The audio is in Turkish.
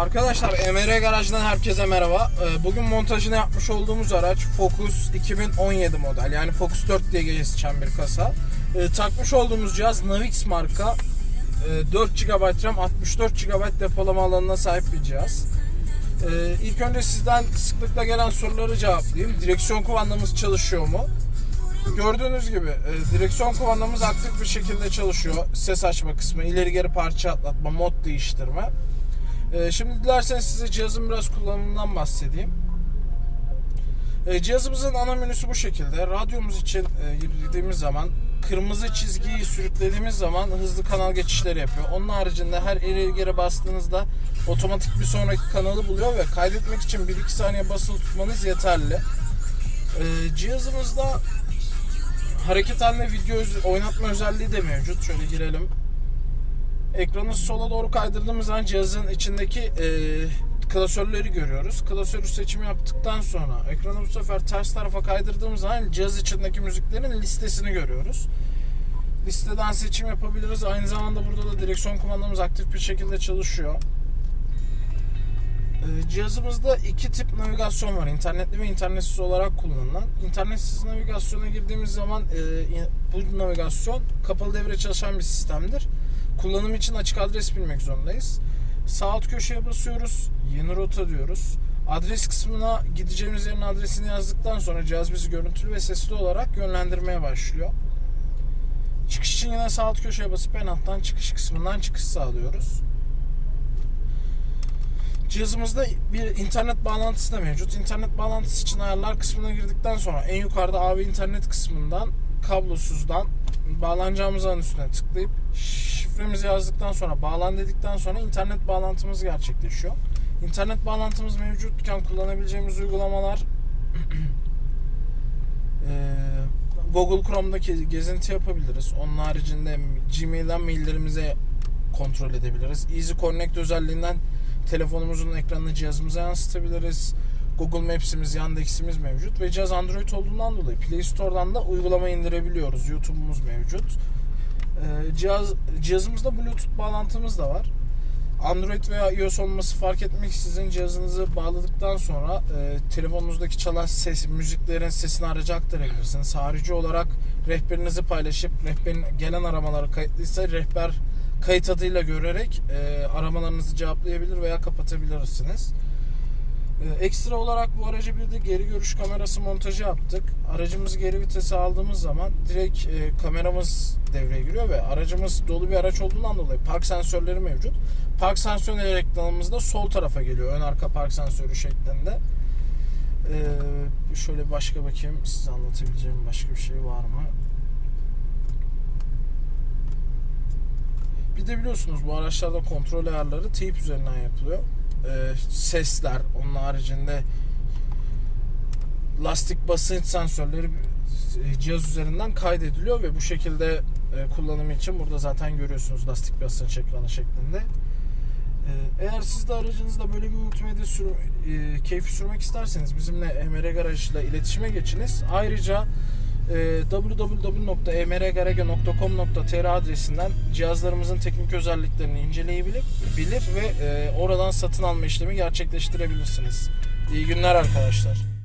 Arkadaşlar MR Garaj'dan herkese merhaba. Ee, Bugün montajını yapmış olduğumuz araç Focus 2017 model. Yani Focus 4 diye geçen bir kasa. Ee, Takmış olduğumuz cihaz Navix marka. Ee, 4 GB RAM, 64 GB depolama alanına sahip bir cihaz. Ee, İlk önce sizden sıklıkla gelen soruları cevaplayayım. Direksiyon kumandamız çalışıyor mu? Gördüğünüz gibi e, direksiyon kumandamız aktif bir şekilde çalışıyor. Ses açma kısmı, ileri geri parça atlatma, mod değiştirme. E, şimdi dilerseniz size cihazın biraz kullanımından bahsedeyim. E, cihazımızın ana menüsü bu şekilde. Radyomuz için e, girdiğimiz zaman kırmızı çizgiyi sürüklediğimiz zaman hızlı kanal geçişleri yapıyor. Onun haricinde her ileri geri bastığınızda otomatik bir sonraki kanalı buluyor ve kaydetmek için 1-2 saniye basılı tutmanız yeterli. E, cihazımızda hareket halinde video oynatma özelliği de mevcut. Şöyle girelim. Ekranı sola doğru kaydırdığımız zaman cihazın içindeki e, klasörleri görüyoruz. Klasörü seçimi yaptıktan sonra ekranı bu sefer ters tarafa kaydırdığımız zaman cihaz içindeki müziklerin listesini görüyoruz. Listeden seçim yapabiliriz. Aynı zamanda burada da direksiyon kumandamız aktif bir şekilde çalışıyor. Ee, Cihazımızda iki tip navigasyon var. İnternetli ve internetsiz olarak kullanılan. İnternetsiz navigasyona girdiğimiz zaman e, bu navigasyon kapalı devre çalışan bir sistemdir. Kullanım için açık adres bilmek zorundayız. Sağ alt köşeye basıyoruz. Yeni rota diyoruz. Adres kısmına gideceğimiz yerin adresini yazdıktan sonra cihaz bizi görüntülü ve sesli olarak yönlendirmeye başlıyor. Çıkış için yine sağ alt köşeye basıp en alttan çıkış kısmından çıkış sağlıyoruz. Cihazımızda bir internet bağlantısı da mevcut. İnternet bağlantısı için ayarlar kısmına girdikten sonra en yukarıda AV internet kısmından kablosuzdan bağlanacağımız an üstüne tıklayıp şifremizi yazdıktan sonra bağlan dedikten sonra internet bağlantımız gerçekleşiyor. İnternet bağlantımız mevcutken kullanabileceğimiz uygulamalar Google Chrome'daki gezinti yapabiliriz. Onun haricinde Gmail'den maillerimize kontrol edebiliriz. Easy Connect özelliğinden telefonumuzun ekranını cihazımıza yansıtabiliriz. Google Maps'imiz, Yandex'imiz mevcut ve cihaz Android olduğundan dolayı Play Store'dan da uygulama indirebiliyoruz. YouTube'umuz mevcut. Ee, cihaz cihazımızda Bluetooth bağlantımız da var. Android veya iOS olması fark etmeksizin cihazınızı bağladıktan sonra e, telefonunuzdaki çalan ses, müziklerin sesini araca aktarabilirsiniz. Harici olarak rehberinizi paylaşıp rehberin gelen aramaları kayıtlıysa rehber kayıt adıyla görerek e, aramalarınızı cevaplayabilir veya kapatabilirsiniz. E, ekstra olarak bu araca bir de geri görüş kamerası montajı yaptık. Aracımızı geri vitese aldığımız zaman direkt e, kameramız devreye giriyor ve aracımız dolu bir araç olduğundan dolayı park sensörleri mevcut. Park sensörleri ekranımızda sol tarafa geliyor. Ön arka park sensörü şeklinde. E, şöyle başka bakayım size anlatabileceğim başka bir şey var mı? Bir de biliyorsunuz bu araçlarda kontrol ayarları teyp üzerinden yapılıyor. Ee, sesler, onun haricinde lastik basınç sensörleri e, cihaz üzerinden kaydediliyor ve bu şekilde e, kullanımı için burada zaten görüyorsunuz lastik basınç ekranı şeklinde. Ee, Eğer siz de aracınızda böyle bir multimedya sür, e, keyfi sürmek isterseniz bizimle Emre Garaj ile iletişime geçiniz. Ayrıca e, www.emrgarage.com.tr adresinden cihazlarımızın teknik özelliklerini inceleyebilir bilir ve e, oradan satın alma işlemi gerçekleştirebilirsiniz. İyi günler arkadaşlar.